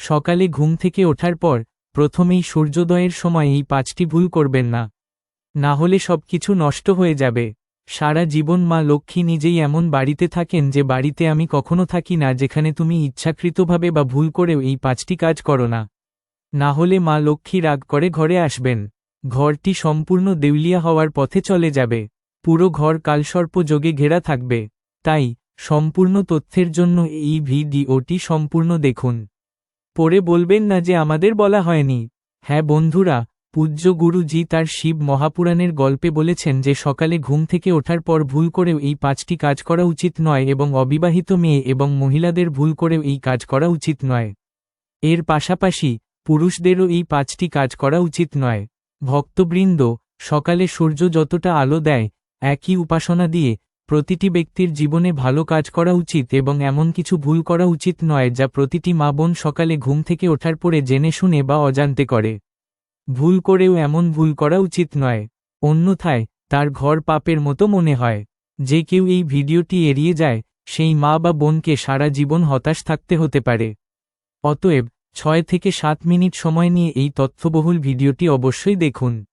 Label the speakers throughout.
Speaker 1: সকালে ঘুম থেকে ওঠার পর প্রথমেই সূর্যোদয়ের সময় এই পাঁচটি ভুল করবেন না। না হলে সবকিছু নষ্ট হয়ে যাবে। সারা জীবন মা লক্ষ্মী নিজেই এমন বাড়িতে থাকেন যে বাড়িতে আমি কখনো থাকি না যেখানে তুমি ইচ্ছাকৃতভাবে বা ভুল করেও এই পাঁচটি কাজ করো না। না হলে মা লক্ষ্মী রাগ করে ঘরে আসবেন। ঘরটি সম্পূর্ণ দেউলিয়া হওয়ার পথে চলে যাবে। পুরো ঘর কালসর্প যোগে ঘেরা থাকবে। তাই সম্পূর্ণ তথ্যের জন্য এই ভিডিওটি সম্পূর্ণ দেখুন। পরে বলবেন না যে আমাদের বলা হয়নি। হ্যাঁ বন্ধুরা, পূজ্য গুরুজি তার শিব মহাপুরাণের গল্পে বলেছেন যে সকালে ঘুম থেকে ওঠার পর ভুল করেও এই পাঁচটি কাজ করা উচিত নয় এবং অবিবাহিত মেয়ে এবং মহিলাদের ভুল করেও এই কাজ করা উচিত নয়। এর পাশাপাশি পুরুষদেরও এই পাঁচটি কাজ করা উচিত নয়। ভক্তবৃন্দ, সকালে সূর্য যতটা আলো দেয়, একই উপাসনা দিয়ে প্রতিটি ব্যক্তির জীবনে ভালো কাজ করা উচিত এবং এমন কিছু ভুল করা উচিত নয় যা প্রতিটি মা বোন সকালে ঘুম থেকে ওঠার পরে জেনে শুনে বা অজান্তে করে। ভুল করেও এমন ভুল করা উচিত নয়। অন্যথায়, তার ঘর পাপের মতো মনে হয়। যে কেউ এই ভিডিওটি এড়িয়ে যায়, সেই মা বা বোনকে সারা জীবন হতাশ থাকতে হতে পারে। অতএব, ছয় থেকে সাত মিনিট সময় নিয়ে এই তথ্যবহুল ভিডিওটি অবশ্যই দেখুন।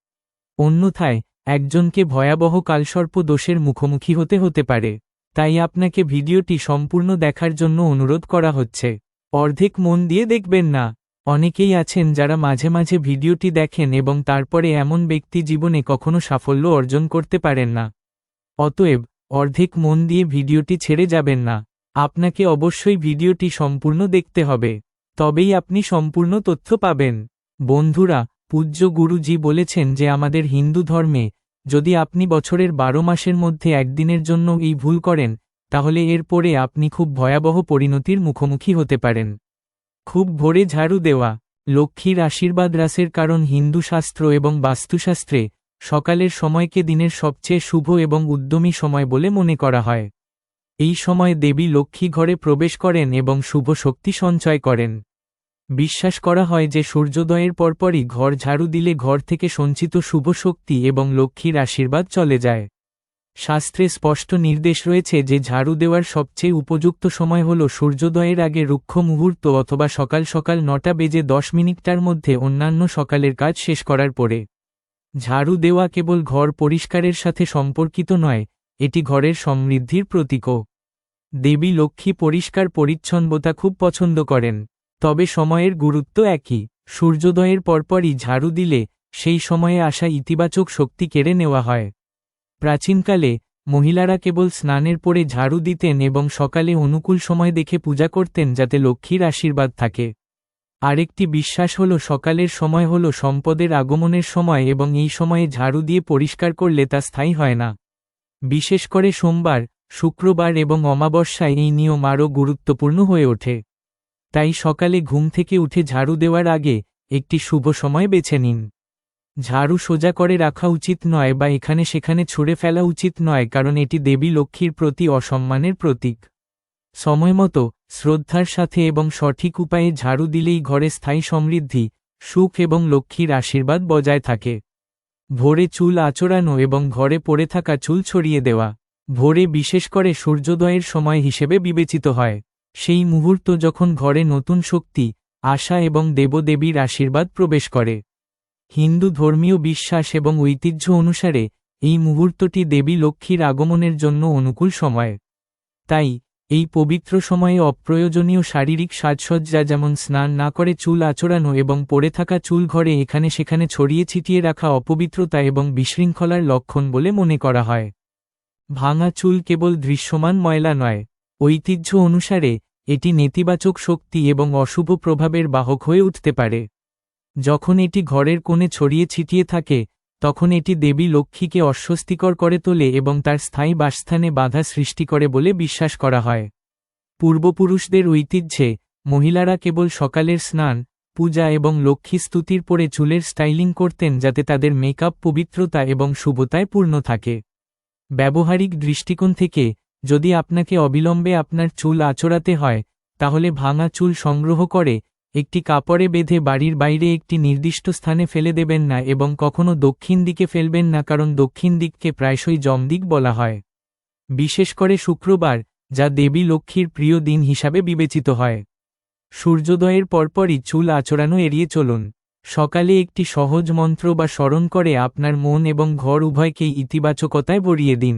Speaker 1: অন্যথায় একজনকে ভয়াবহ কালসর্প দোষের মুখোমুখি হতে হতে পারে। তাই আপনাকে ভিডিওটি সম্পূর্ণ দেখার জন্য অনুরোধ করা হচ্ছে। অর্ধেক মন দিয়ে দেখবেন না। অনেকেই আছেন যারা মাঝে মাঝে ভিডিওটি দেখেন এবং তারপরে এমন ব্যক্তি জীবনে কখনো সাফল্য অর্জন করতে পারেন না। অতএব, অর্ধেক মন দিয়ে ভিডিওটি ছেড়ে যাবেন না। আপনাকে অবশ্যই ভিডিওটি সম্পূর্ণ দেখতে হবে। তবেই আপনি সম্পূর্ণ তথ্য পাবেন। বন্ধুরা, পূজ্য গুরুজি বলেছেন যে আমাদের হিন্দু ধর্মে যদি আপনি বছরের বারো মাসের মধ্যে একদিনের জন্য এই ভুল করেন, তাহলে এরপরে আপনি খুব ভয়াবহ পরিণতির মুখোমুখি হতে পারেন। খুব ভোরে ঝাড়ু দেওয়া, লক্ষ্মীর আশীর্বাদ রাসের কারণ হিন্দু শাস্ত্র এবং বাস্তুশাস্ত্রে, সকালের সময়কে দিনের সবচেয়ে শুভ এবং উদ্যমী সময় বলে মনে করা হয়। এই সময় দেবী লক্ষ্মী ঘরে প্রবেশ করেন এবং শুভ শক্তি সঞ্চয় করেন। বিশ্বাস করা হয় যে সূর্যোদয়ের পরপরই ঘর ঝাড়ু দিলে ঘর থেকে সঞ্চিত শুভ শক্তি এবং লক্ষ্মীর আশীর্বাদ চলে যায়। শাস্ত্রে স্পষ্ট নির্দেশ রয়েছে যে ঝাড়ু দেওয়ার সবচেয়ে উপযুক্ত সময় হল সূর্যোদয়ের আগে রুক্ষ মুহূর্ত অথবা সকাল সকাল নটা বেজে দশ মিনিটটার মধ্যে অন্যান্য সকালের কাজ শেষ করার পরে। ঝাড়ু দেওয়া কেবল ঘর পরিষ্কারের সাথে সম্পর্কিত নয়, এটি ঘরের সমৃদ্ধির প্রতীকও। দেবী লক্ষ্মী পরিষ্কার পরিচ্ছন্নতা খুব পছন্দ করেন। তবে সময়ের গুরুত্ব একই। সূর্যোদয়ের পরপরই ঝাড়ু দিলে সেই সময়ে আসা ইতিবাচক শক্তি কেড়ে নেওয়া হয়। প্রাচীনকালে মহিলারা কেবল স্নানের পরে ঝাড়ু দিতেন এবং সকালে অনুকূল সময় দেখে পূজা করতেন যাতে লক্ষ্মীর আশীর্বাদ থাকে। আরেকটি বিশ্বাস হল, সকালের সময় হল সম্পদের আগমনের সময় এবং এই সময়ে ঝাড়ু দিয়ে পরিষ্কার করলে তা স্থায়ী হয় না। বিশেষ করে সোমবার, শুক্রবার এবং অমাবস্যায় এই নিয়ম আরও গুরুত্বপূর্ণ হয়ে ওঠে। তাই সকালে ঘুম থেকে উঠে ঝাড়ু দেওয়ার আগে একটি শুভ সময় বেছে নিন। ঝাড়ু সোজা করে রাখা উচিত নয় বা এখানে সেখানে ছুঁড়ে ফেলা উচিত নয় কারণ এটি দেবী লক্ষ্মীর প্রতি অসম্মানের প্রতীক। সময়মতো শ্রদ্ধার সাথে এবং সঠিক উপায়ে ঝাড়ু দিলেই ঘরে স্থায়ী সমৃদ্ধি, সুখ এবং লক্ষ্মীর আশীর্বাদ বজায় থাকে। ভোরে চুল আচড়ানো এবং ঘরে পড়ে থাকা চুল ছড়িয়ে দেওয়া। ভোরে বিশেষ করে সূর্যোদয়ের সময় হিসেবে বিবেচিত হয়। সেই মুহূর্ত যখন ঘরে নতুন শক্তি, আশা এবং দেবদেবীর আশীর্বাদ প্রবেশ করে। হিন্দু ধর্মীয় বিশ্বাস এবং ঐতিহ্য অনুসারে, এই মুহূর্তটি দেবী লক্ষ্মীর আগমনের জন্য অনুকূল সময়। তাই, এই পবিত্র সময়ে অপ্রয়োজনীয় শারীরিক সাজসজ্জা যেমন স্নান না করে চুল আচড়ানো এবং পড়ে থাকা চুল ঘরে এখানে সেখানে ছড়িয়ে ছিটিয়ে রাখা অপবিত্রতা এবং বিশৃঙ্খলার লক্ষণ বলে মনে করা হয়। ভাঙা চুল কেবল দৃশ্যমান ময়লা নয় ঐতিহ্য অনুসারে, এটি নেতিবাচক শক্তি এবং অশুভ প্রভাবের বাহক হয়ে উঠতে পারে। যখন এটি ঘরের কোণে ছড়িয়ে ছিটিয়ে থাকে, তখন এটি দেবী লক্ষ্মীকে অস্বস্তিকর করে তোলে এবং তার স্থায়ী বাসস্থানে বাধা সৃষ্টি করে বলে বিশ্বাস করা হয়। পূর্বপুরুষদের ঐতিহ্যে, মহিলারা কেবল সকালের স্নান, পূজা এবং লক্ষ্মী স্তুতির পরে চুলের স্টাইলিং করতেন যাতে তাদের মেকআপ পবিত্রতা এবং শুভতায় পূর্ণ থাকে। ব্যবহারিক দৃষ্টিকোণ থেকে যদি আপনাকে অবিলম্বে আপনার চুল আচড়াতে হয়, তাহলে ভাঙা চুল সংগ্রহ করে, একটি কাপড়ে বেঁধে বাড়ির বাইরে একটি নির্দিষ্ট স্থানে ফেলে দেবেন না এবং কখনো দক্ষিণ দিকে ফেলবেন না কারণ দক্ষিণ দিককে প্রায়শই জমদিক বলা হয়। বিশেষ করে শুক্রবার, যা দেবী লক্ষ্মীর প্রিয় দিন হিসাবে বিবেচিত হয়। সূর্যোদয়ের পরপরই চুল আচড়ানো এড়িয়ে চলুন। সকালে একটি সহজ মন্ত্র বা স্মরণ করে আপনার মন এবং ঘর উভয়কেই ইতিবাচকতায় ভরিয়ে দিন।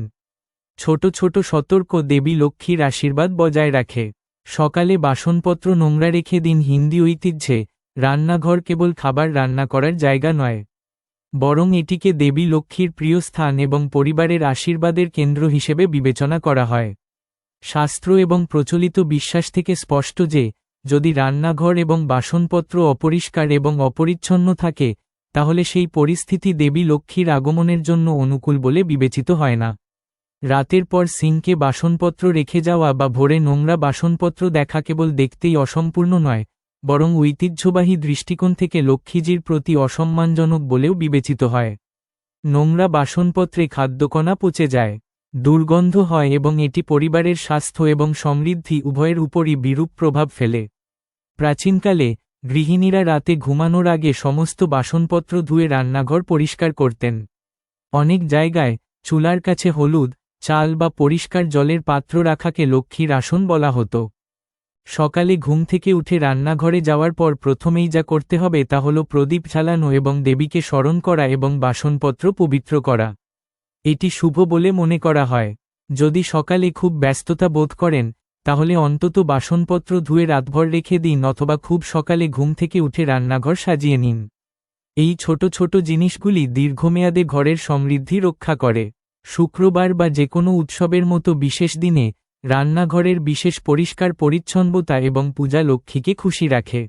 Speaker 1: ছোট ছোট সতর্ক দেবী লক্ষ্মীর আশীর্বাদ বজায় রাখে। সকালে বাসনপত্র নোংরা রেখে দিন হিন্দি ঐতিহ্যে, রান্নাঘর কেবল খাবার রান্না করার জায়গা নয়। বরং এটিকে দেবী লক্ষ্মীর প্রিয় স্থান এবং পরিবারের আশীর্বাদের কেন্দ্র হিসেবে বিবেচনা করা হয়। শাস্ত্র এবং প্রচলিত বিশ্বাস থেকে স্পষ্ট যে, যদি রান্নাঘর এবং বাসনপত্র অপরিষ্কার এবং অপরিচ্ছন্ন থাকে, তাহলে সেই পরিস্থিতি দেবী লক্ষ্মীর আগমনের জন্য অনুকূল বলে বিবেচিত হয় না। রাতের পর সিঙ্কে বাসনপত্র রেখে যাওয়া বা ভোরে নোংরা বাসনপত্র দেখা কেবল দেখতেই অসম্পূর্ণ নয়, বরং ঐতিহ্যবাহী দৃষ্টিকোণ থেকে লক্ষ্মীজির প্রতি অসম্মানজনক বলেও বিবেচিত হয়। নোংরা বাসনপত্রে খাদ্যকণা পচে যায়, দুর্গন্ধ হয় এবং এটি পরিবারের স্বাস্থ্য এবং সমৃদ্ধি উভয়ের উপরই বিরূপ প্রভাব ফেলে। প্রাচীনকালে গৃহিণীরা রাতে ঘুমানোর আগে সমস্ত বাসনপত্র ধুয়ে রান্নাঘর পরিষ্কার করতেন। অনেক জায়গায় চুলার কাছে হলুদ চাল বা পরিষ্কার জলের পাত্র রাখাকে লক্ষ্মীর আসন বলা হতো। সকালে ঘুম থেকে উঠে রান্নাঘরে যাওয়ার পর প্রথমেই যা করতে হবে তা হল প্রদীপ জ্বালানো এবং দেবীকে স্মরণ করা এবং বাসনপত্র পবিত্র করা। এটি শুভ বলে মনে করা হয়। যদি সকালে খুব ব্যস্ততা বোধ করেন, তাহলে অন্তত বাসনপত্র ধুয়ে রাতভর রেখে দিন অথবা খুব সকালে ঘুম থেকে উঠে রান্নাঘর সাজিয়ে নিন। এই ছোট ছোট জিনিসগুলি দীর্ঘমেয়াদে ঘরের সমৃদ্ধি রক্ষা করে। শুক্রবার বা যে কোনো উৎসবের মতো বিশেষ দিনে, রান্নাঘরের বিশেষ পরিষ্কার পরিচ্ছন্নতা এবং পূজা লক্ষ্মীকে খুশি রাখে।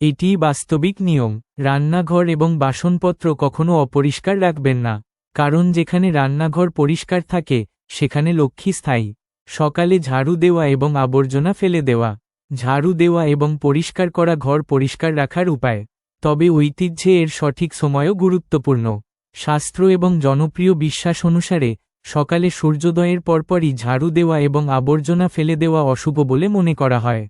Speaker 1: এটিই বাস্তবিক নিয়ম। রান্নাঘর এবং বাসনপত্র কখনো অপরিষ্কার রাখবেন না, কারণ যেখানে রান্নাঘর পরিষ্কার থাকে, সেখানে লক্ষ্মী স্থায়ী। সকালে ঝাড়ু দেওয়া এবং আবর্জনা ফেলে দেওয়া। ঝাড়ু দেওয়া এবং পরিষ্কার করা ঘর পরিষ্কার রাখার উপায়। তবে ঐতিহ্যে এর সঠিক সময়ও গুরুত্বপূর্ণ। শাস্ত্র এবং জনপ্রিয় বিশ্বাস অনুসারে, সকালে সূর্যোদয়ের পরপরই ঝাড়ু দেওয়া এবং আবর্জনা ফেলে দেওয়া অশুভ বলে মনে করা হয়।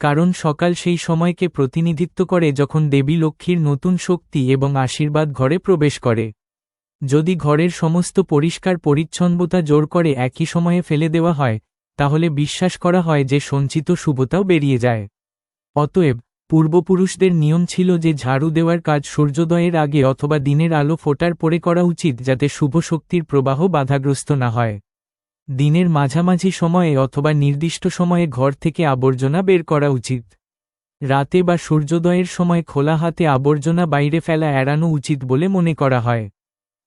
Speaker 1: কারণ সকাল সেই সময়কে প্রতিনিধিত্ব করে যখন দেবী লক্ষ্মীর নতুন শক্তি এবং আশীর্বাদ ঘরে প্রবেশ করে। যদি ঘরের সমস্ত পরিষ্কার পরিচ্ছন্নতা জোর করে একই সময়ে ফেলে দেওয়া হয়, তাহলে বিশ্বাস করা হয় যে সঞ্চিত শুভতাও বেরিয়ে যায়। অতএব পূর্বপুরুষদের নিয়ম ছিল যে ঝাড়ু দেওয়ার কাজ সূর্যোদয়ের আগে অথবা দিনের আলো ফোটার পরে করা উচিত যাতে শুভ শক্তির প্রবাহ বাধাগ্রস্ত না হয়। দিনের মাঝামাঝি সময়ে অথবা নির্দিষ্ট সময়ে ঘর থেকে আবর্জনা বের করা উচিত। রাতে বা সূর্যোদয়ের সময় খোলা হাতে আবর্জনা বাইরে ফেলা এড়ানো উচিত বলে মনে করা হয়।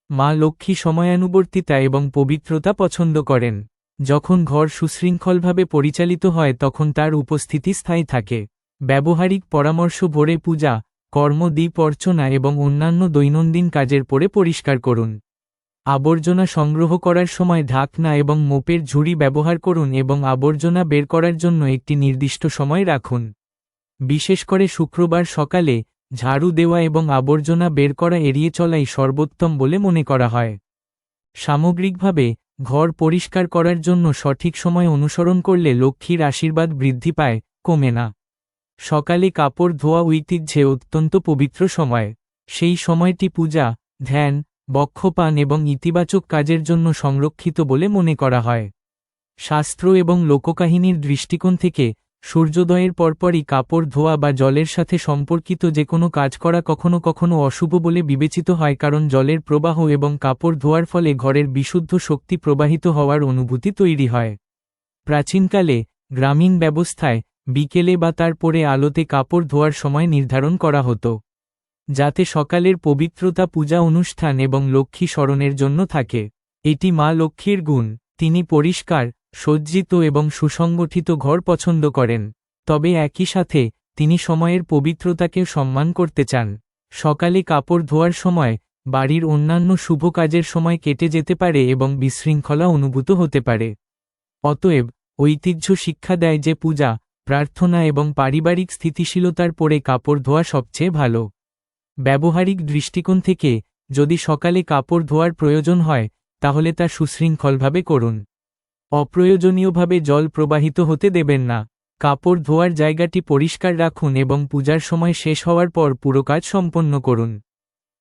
Speaker 1: মা লক্ষ্মী সময়ানুবর্তিতা এবং পবিত্রতা পছন্দ করেন। যখন ঘর সুশৃঙ্খলভাবে পরিচালিত হয় তখন তার উপস্থিতি স্থায়ী থাকে। ব্যবহারিক পরামর্শ ভরে পূজা, কর্ম দ্বীপ অর্চনা এবং অন্যান্য দৈনন্দিন কাজের পরে পরিষ্কার করুন। আবর্জনা সংগ্রহ করার সময় ঢাকনা এবং মোপের ঝুড়ি ব্যবহার করুন এবং আবর্জনা বের করার জন্য একটি নির্দিষ্ট সময় রাখুন। বিশেষ করে শুক্রবার সকালে ঝাড়ু দেওয়া এবং আবর্জনা বের করা এড়িয়ে চলাই সর্বোত্তম বলে মনে করা হয়। সামগ্রিকভাবে, ঘর পরিষ্কার করার জন্য সঠিক সময় অনুসরণ করলে লক্ষ্মীর আশীর্বাদ বৃদ্ধি পায়, কমে না। সকালে কাপড় ধোয়া ঐতিহ্যে অত্যন্ত পবিত্র সময়। সেই সময়টি পূজা, ধ্যান বক্ষপান এবং ইতিবাচক কাজের জন্য সংরক্ষিত বলে মনে করা হয়। শাস্ত্র এবং লোককাহিনীর দৃষ্টিকোণ থেকে সূর্যোদয়ের পরপরই কাপড় ধোয়া বা জলের সাথে সম্পর্কিত যে কোনো কাজ করা কখনো কখনো অশুভ বলে বিবেচিত হয় কারণ জলের প্রবাহ এবং কাপড় ধোয়ার ফলে ঘরের বিশুদ্ধ শক্তি প্রবাহিত হওয়ার অনুভূতি তৈরি হয়। প্রাচীনকালে গ্রামীণ ব্যবস্থায় বিকেলে বা তার পরে আলোতে কাপড় ধোয়ার সময় নির্ধারণ করা হতো, যাতে সকালের পবিত্রতা পূজা অনুষ্ঠান এবং লক্ষ্মী স্মরণের জন্য থাকে। এটি মা লক্ষ্মীর গুণ, তিনি পরিষ্কার, সজ্জিত এবং সুসংগঠিত ঘর পছন্দ করেন। তবে একই সাথে, তিনি সময়ের পবিত্রতাকে সম্মান করতে চান। সকালে কাপড় ধোয়ার সময়, বাড়ির অন্যান্য শুভ কাজের সময় কেটে যেতে পারে এবং বিশৃঙ্খলা অনুভূত হতে পারে। অতএব, ঐতিহ্য শিক্ষা দেয় যে পূজা প্রার্থনা এবং পারিবারিক স্থিতিশীলতার পরে কাপড় ধোয়া সবচেয়ে ভালো। ব্যবহারিক দৃষ্টিকোণ থেকে, যদি সকালে কাপড় ধোয়ার প্রয়োজন হয়, তাহলে তা সুশৃঙ্খলভাবে করুন। অপ্রয়োজনীয়ভাবে জল প্রবাহিত হতে দেবেন না। কাপড় ধোয়ার জায়গাটি পরিষ্কার রাখুন এবং পূজার সময় শেষ হওয়ার পর পুরো কাজ সম্পন্ন করুন।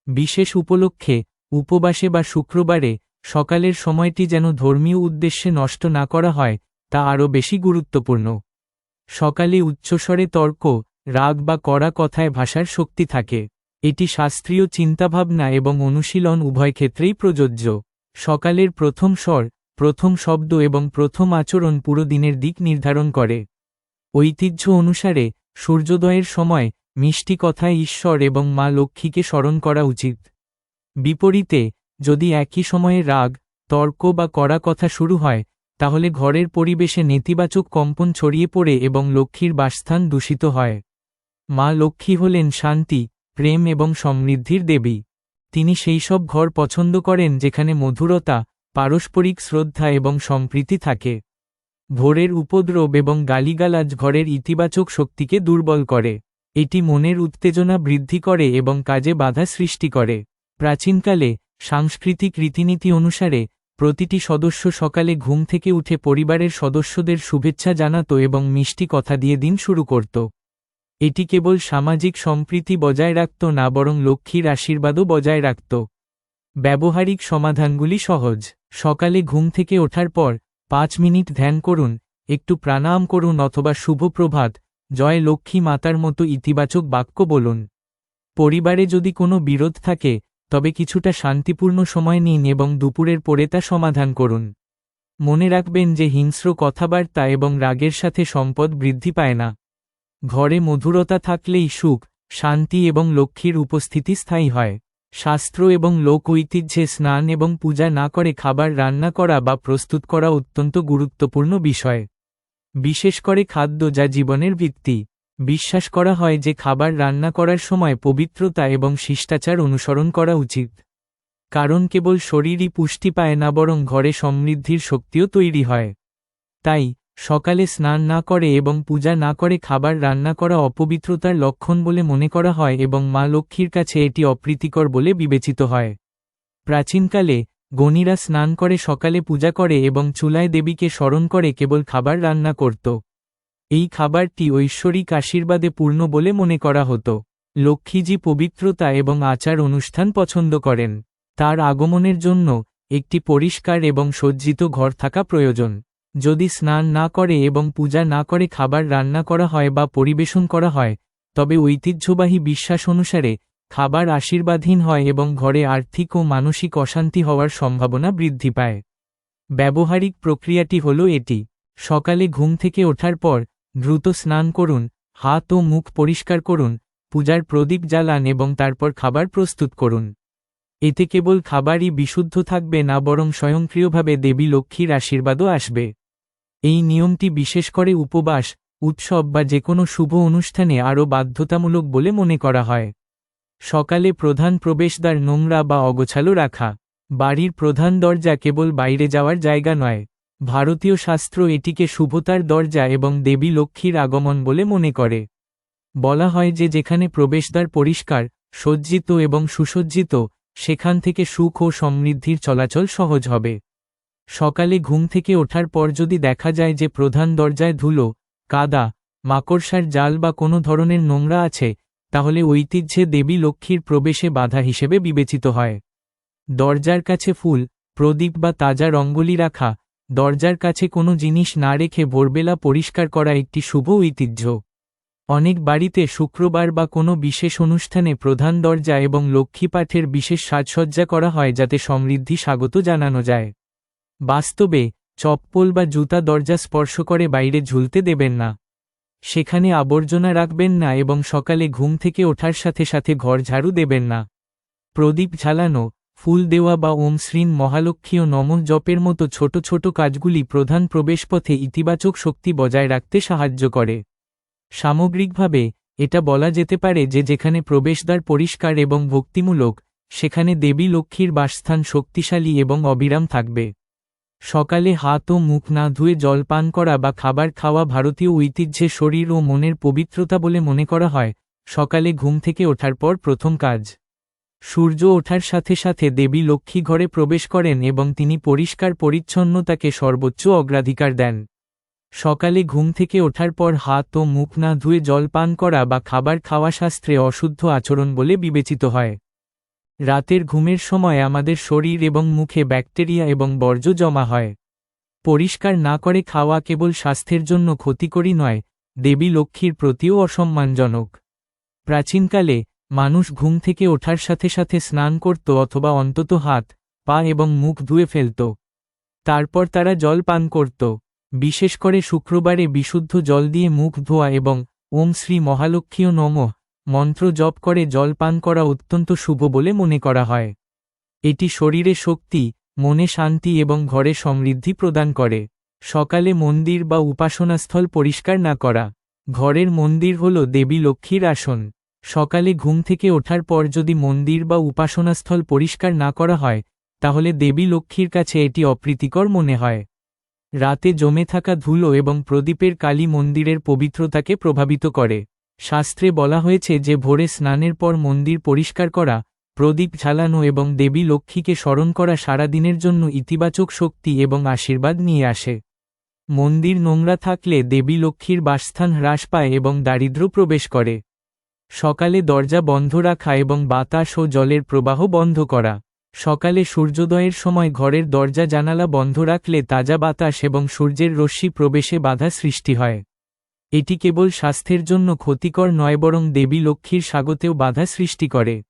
Speaker 1: বিশেষ উপলক্ষে, উপবাসে বা শুক্রবারে, সকালের সময়টি যেন ধর্মীয় উদ্দেশ্যে নষ্ট না করা হয়, তা আরও বেশি গুরুত্বপূর্ণ। সকালে উচ্চস্বরে তর্ক, রাগ বা কড়া কথায় ভাষার শক্তি থাকে। এটি শাস্ত্রীয় চিন্তাভাবনা এবং অনুশীলন উভয় ক্ষেত্রেই প্রযোজ্য। সকালের প্রথম স্বর, প্রথম শব্দ এবং প্রথম আচরণ পুরো দিনের দিক নির্ধারণ করে। ঐতিহ্য অনুসারে, সূর্যোদয়ের সময় মিষ্টি কথায় ঈশ্বর এবং মা লক্ষ্মীকে স্মরণ করা উচিত। বিপরীতে, যদি একই সময়ে রাগ, তর্ক বা কড়া কথা শুরু হয় তাহলে ঘরের পরিবেশে নেতিবাচক কম্পন ছড়িয়ে পড়ে এবং লক্ষ্মীর বাসস্থান দূষিত হয়। মা লক্ষ্মী হলেন শান্তি, প্রেম এবং সমৃদ্ধির দেবী। তিনি সেই সব ঘর পছন্দ করেন যেখানে মধুরতা, পারস্পরিক শ্রদ্ধা এবং সম্প্রীতি থাকে। ভোরের উপদ্রব এবং গালিগালাজ ঘরের ইতিবাচক শক্তিকে দুর্বল করে। এটি মনের উত্তেজনা বৃদ্ধি করে এবং কাজে বাধা সৃষ্টি করে। প্রাচীনকালে সাংস্কৃতিক রীতিনীতি অনুসারে প্রতিটি সদস্য সকালে ঘুম থেকে উঠে পরিবারের সদস্যদের শুভেচ্ছা জানাত এবং মিষ্টি কথা দিয়ে দিন শুরু করত। এটি কেবল সামাজিক সম্প্রীতি বজায় রাখত না, বরং লক্ষ্মীর আশীর্বাদও বজায় রাখত। ব্যবহারিক সমাধানগুলি সহজ। সকালে ঘুম থেকে ওঠার পর পাঁচ মিনিট ধ্যান করুন, একটু প্রাণায়াম করুন অথবা শুভ প্রভাত, জয় লক্ষ্মী মাতার মতো ইতিবাচক বাক্য বলুন। পরিবারে যদি কোনো বিরোধ থাকে তবে কিছুটা শান্তিপূর্ণ সময় নিন এবং দুপুরের পরে তা সমাধান করুন। মনে রাখবেন যে হিংস্র কথাবার্তা এবং রাগের সাথে সম্পদ বৃদ্ধি পায় না। ঘরে মধুরতা থাকলেই সুখ, শান্তি এবং লক্ষ্মীর উপস্থিতি স্থায়ী হয়। শাস্ত্র এবং লোক ঐতিহ্যে স্নান এবং পূজা না করে খাবার রান্না করা বা প্রস্তুত করা অত্যন্ত গুরুত্বপূর্ণ বিষয়। বিশেষ করে খাদ্য যা জীবনের ভিত্তি। বিশ্বাস করা হয় যে খাবার রান্না করার সময় পবিত্রতা এবং শিষ্টাচার অনুসরণ করা উচিত। কারণ কেবল শরীরই পুষ্টি পায় না, বরং ঘরে সমৃদ্ধির শক্তিও তৈরি হয়। তাই, সকালে স্নান না করে এবং পূজা না করে খাবার রান্না করা অপবিত্রতার লক্ষণ বলে মনে করা হয় এবং মা লক্ষ্মীর কাছে এটি অপ্রীতিকর বলে বিবেচিত হয়। প্রাচীনকালে, গণিরা স্নান করে সকালে পূজা করে এবং চুলায় দেবীকে স্মরণ করে কেবল খাবার রান্না করত। এই খাবারটি ঐশ্বরিক আশীর্বাদে পূর্ণ বলে মনে করা হতো। লক্ষ্মীজি পবিত্রতা এবং আচার অনুষ্ঠান পছন্দ করেন। তার আগমনের জন্য একটি পরিষ্কার এবং সজ্জিত ঘর থাকা প্রয়োজন। যদি স্নান না করে এবং পূজা না করে খাবার রান্না করা হয় বা পরিবেশন করা হয়, তবে ঐতিহ্যবাহী বিশ্বাস অনুসারে খাবার আশীর্বাদহীন হয় এবং ঘরে আর্থিক ও মানসিক অশান্তি হওয়ার সম্ভাবনা বৃদ্ধি পায়। ব্যবহারিক প্রক্রিয়াটি হল এটি। সকালে ঘুম থেকে ওঠার পর দ্রুত স্নান করুন, হাত ও মুখ পরিষ্কার করুন, পূজার প্রদীপ জ্বালান এবং তারপর খাবার প্রস্তুত করুন। এতে কেবল খাবারই বিশুদ্ধ থাকবে না বরং স্বয়ংক্রিয়ভাবে দেবী লক্ষ্মীর আশীর্বাদও আসবে। এই নিয়মটি বিশেষ করে উপবাস, উৎসব বা যে কোনো শুভ অনুষ্ঠানে আরও বাধ্যতামূলক বলে মনে করা হয়। সকালে প্রধান প্রবেশদ্বার নোংরা বা অগোছালো রাখা। বাড়ির প্রধান দরজা কেবল বাইরে যাওয়ার জায়গা নয়। ভারতীয় শাস্ত্র এটিকে শুভতার দরজা এবং দেবী লক্ষ্মীর আগমন বলে মনে করে। বলা হয় যে যেখানে প্রবেশদ্বার পরিষ্কার, সজ্জিত এবং সুসজ্জিত, সেখান থেকে সুখ ও সমৃদ্ধির চলাচল সহজ হবে। সকালে ঘুম থেকে ওঠার পর যদি দেখা যায় যে প্রধান দরজায় ধুলো, কাদা, মাকড়সার জাল বা কোনো ধরনের নোংরা আছে, তাহলে ঐতিহ্যে দেবী লক্ষ্মীর প্রবেশে বাধা হিসেবে বিবেচিত হয়। দরজার কাছে ফুল, প্রদীপ বা তাজা রঙ্গলি রাখা দরজার কাছে কোনো জিনিস না রেখে ভোরবেলা পরিষ্কার করা একটি শুভ ঐতিহ্য। অনেক বাড়িতে শুক্রবার বা কোনো বিশেষ অনুষ্ঠানে প্রধান দরজা এবং লক্ষ্মী পাঠের বিশেষ সাজসজ্জা করা হয় যাতে সমৃদ্ধি স্বাগত জানানো যায়। বাস্তবে, চপ্পল বা জুতা দরজা স্পর্শ করে বাইরে ঝুলতে দেবেন না। সেখানে আবর্জনা রাখবেন না এবং সকালে ঘুম থেকে ওঠার সাথে সাথে ঘর ঝাড়ু দেবেন না। প্রদীপ ঝালানো ফুল দেওয়া বা ওম শ্রীন মহালক্ষ্মী ও নমঃ জপের মতো ছোট ছোট কাজগুলি প্রধান প্রবেশপথে ইতিবাচক শক্তি বজায় রাখতে সাহায্য করে। সামগ্রিকভাবে, এটা বলা যেতে পারে যে যেখানে প্রবেশদ্বার পরিষ্কার এবং ভক্তিমূলক, সেখানে দেবী লক্ষ্মীর বাসস্থান শক্তিশালী এবং অবিরাম থাকবে। সকালে হাত ও মুখ না ধুয়ে জল পান করা বা খাবার খাওয়া ভারতীয় ঐতিহ্যে শরীর ও মনের পবিত্রতা বলে মনে করা হয়। সকালে ঘুম থেকে ওঠার পর প্রথম কাজ। সূর্য ওঠার সাথে সাথে দেবী লক্ষ্মী ঘরে প্রবেশ করেন এবং তিনি পরিষ্কার পরিচ্ছন্নতাকে সর্বোচ্চ অগ্রাধিকার দেন। সকালে ঘুম থেকে ওঠার পর হাত ও মুখ না ধুয়ে জল পান করা বা খাবার খাওয়া শাস্ত্রে অশুদ্ধ আচরণ বলে বিবেচিত হয়। রাতের ঘুমের সময় আমাদের শরীর এবং মুখে ব্যাকটেরিয়া এবং বর্জ্য জমা হয়। পরিষ্কার না করে খাওয়া কেবল স্বাস্থ্যের জন্য ক্ষতিকরী নয়, দেবী লক্ষ্মীর প্রতিও অসম্মানজনক। প্রাচীনকালে মানুষ ঘুম থেকে ওঠার সাথে সাথে স্নান করত অথবা অন্তত হাত, পা এবং মুখ ধুয়ে ফেলত। তারপর তারা জল পান করত। বিশেষ করে শুক্রবারে বিশুদ্ধ জল দিয়ে মুখ ধোয়া এবং ওম শ্রী মহালক্ষ্মীও নমঃ মন্ত্র জপ করে জল পান করা অত্যন্ত শুভ বলে মনে করা হয়। এটি শরীরে শক্তি, মনে শান্তি এবং ঘরে সমৃদ্ধি প্রদান করে। সকালে মন্দির বা উপাসনাস্থল পরিষ্কার না করা। ঘরের মন্দির হল দেবী লক্ষ্মীর আসন। সকালে ঘুম থেকে ওঠার পর যদি মন্দির বা উপাসনাস্থল পরিষ্কার না করা হয়, তাহলে দেবী লক্ষ্মীর কাছে এটি অপ্রীতিকর মনে হয়। রাতে জমে থাকা ধুলো এবং প্রদীপের কালী মন্দিরের পবিত্রতাকে প্রভাবিত করে। শাস্ত্রে বলা হয়েছে যে ভোরে স্নানের পর মন্দির পরিষ্কার করা, প্রদীপ ঝালানো এবং দেবী লক্ষ্মীকে স্মরণ করা সারাদিনের জন্য ইতিবাচক শক্তি এবং আশীর্বাদ নিয়ে আসে। মন্দির নোংরা থাকলে দেবী লক্ষ্মীর বাসস্থান হ্রাস পায় এবং দারিদ্র প্রবেশ করে। সকালে দরজা বন্ধ রাখা এবং বাতাস ও জলের প্রবাহ বন্ধ করা। সকালে সূর্যোদয়ের সময় ঘরের দরজা জানালা বন্ধ রাখলে তাজা বাতাস এবং সূর্যের রশ্মি প্রবেশে বাধা সৃষ্টি হয়। এটি কেবল স্বাস্থ্যের জন্য ক্ষতিকর নয়, বরং দেবী লক্ষ্মীর স্বাগতেও বাধা সৃষ্টি করে।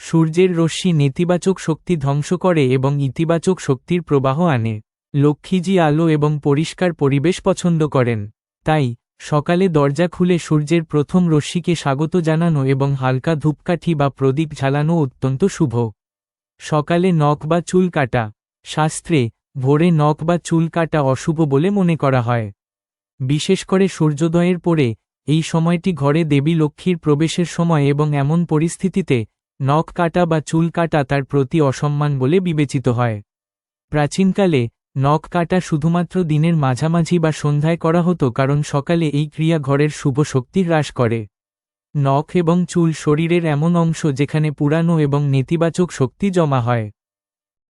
Speaker 1: সূর্যের রশ্মি নেতিবাচক শক্তি ধ্বংস করে এবং ইতিবাচক শক্তির প্রবাহ আনে। লক্ষ্মীজি আলো এবং পরিষ্কার পরিবেশ পছন্দ করেন। তাই সকালে দরজা খুলে সূর্যের প্রথম রশ্মিকে স্বাগত জানানো এবং হালকা ধূপকাঠি বা প্রদীপ ঝালানো অত্যন্ত শুভ। সকালে নখ বা চুল কাটা। শাস্ত্রে, ভোরে নখ বা চুল কাটা অশুভ বলে মনে করা হয়। বিশেষ করে সূর্যোদয়ের পরে, এই সময়টি ঘরে দেবী লক্ষ্মীর প্রবেশের সময় এবং এমন পরিস্থিতিতে, নখ কাটা বা চুল কাটা তার প্রতি অসম্মান বলে বিবেচিত হয়। প্রাচীনকালে নখ কাটা শুধুমাত্র দিনের মাঝামাঝি বা সন্ধ্যায় করা হতো কারণ সকালে এই ক্রিয়া ঘরের শুভ শক্তি হ্রাস করে। নখ এবং চুল শরীরের এমন অংশ যেখানে পুরানো এবং নেতিবাচক শক্তি জমা হয়।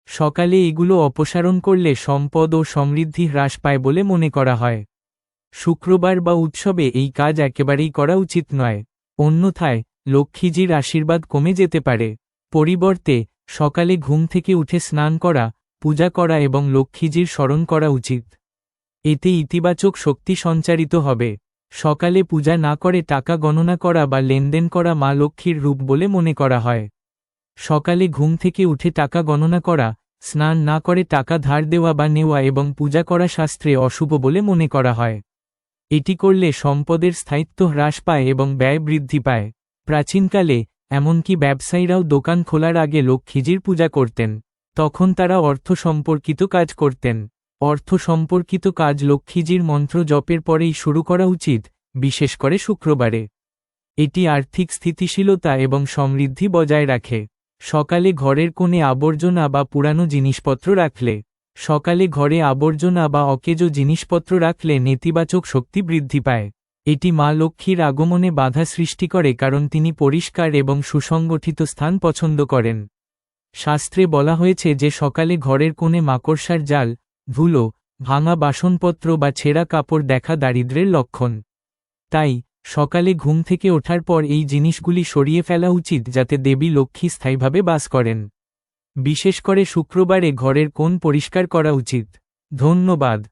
Speaker 1: সকালে এগুলো অপসারণ করলে সম্পদ ও সমৃদ্ধি হ্রাস পায় বলে মনে করা হয়। শুক্রবার বা উৎসবে এই কাজ একেবারেই করা উচিত নয়। অন্যথায়, লক্ষ্মীজির আশীর্বাদ কমে যেতে পারে। পরিবর্তে, সকালে ঘুম থেকে উঠে স্নান করা পূজা করা এবং লক্ষ্মীজির স্মরণ করা উচিত। এতে ইতিবাচক শক্তি সঞ্চারিত হবে। সকালে পূজা না করে টাকা গণনা করা বা লেনদেন করা মা লক্ষ্মীর রূপ বলে মনে করা হয়। সকালে ঘুম থেকে উঠে টাকা গণনা করা, স্নান না করে টাকা ধার দেওয়া বা নেওয়া এবং পূজা করা শাস্ত্রে অশুভ বলে মনে করা হয়। এটি করলে সম্পদের স্থায়িত্ব হ্রাস পায় এবং ব্যয় বৃদ্ধি পায়। প্রাচীনকালে এমনকি ব্যবসায়ীরাও দোকান খোলার আগে লক্ষ্মীজির পূজা করতেন। তখন তারা অর্থ সম্পর্কিত কাজ করতেন। অর্থ সম্পর্কিত কাজ লক্ষ্মীজির মন্ত্র জপের পরেই শুরু করা উচিত, বিশেষ করে শুক্রবারে। এটি আর্থিক স্থিতিশীলতা এবং সমৃদ্ধি বজায় রাখে। সকালে ঘরের কোণে আবর্জনা বা পুরানো জিনিসপত্র রাখলে, সকালে ঘরে আবর্জনা বা অকেজো জিনিসপত্র রাখলে নেতিবাচক শক্তি বৃদ্ধি পায়। এটি মা লক্ষ্মীর আগমনে বাধা সৃষ্টি করে কারণ তিনি পরিষ্কার এবং সুসংগঠিত স্থান পছন্দ করেন। শাস্ত্রে বলা হয়েছে যে সকালে ঘরের কোণে মাকড়সার জাল, ধুলো, ভাঙা বাসনপত্র বা ছেঁড়া কাপড় দেখা দারিদ্রের লক্ষণ। তাই, সকালে ঘুম থেকে ওঠার পর এই জিনিসগুলি সরিয়ে ফেলা উচিত যাতে দেবী লক্ষ্মী স্থায়ীভাবে বাস করেন। বিশেষ করে শুক্রবারে ঘরের কোণ পরিষ্কার করা উচিত। ধন্যবাদ।